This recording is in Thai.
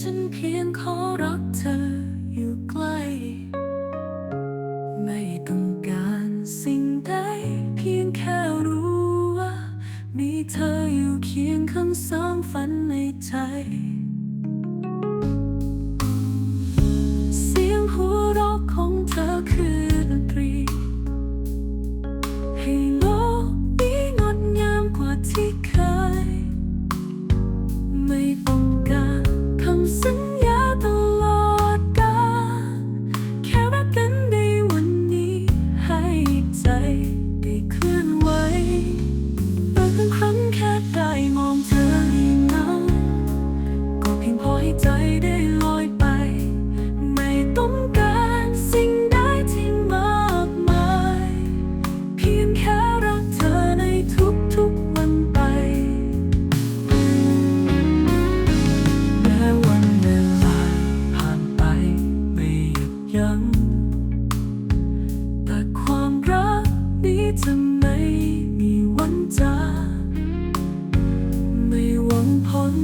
ฉันเพียงขอรักเธออยู่ใกล้ ไม่ต้องการสิ่งใดเพียงแค่รู้ว่า มีเธออยู่เคียงข้างสองฝันในใจ จะไม่มีวันจาไม่หวังผล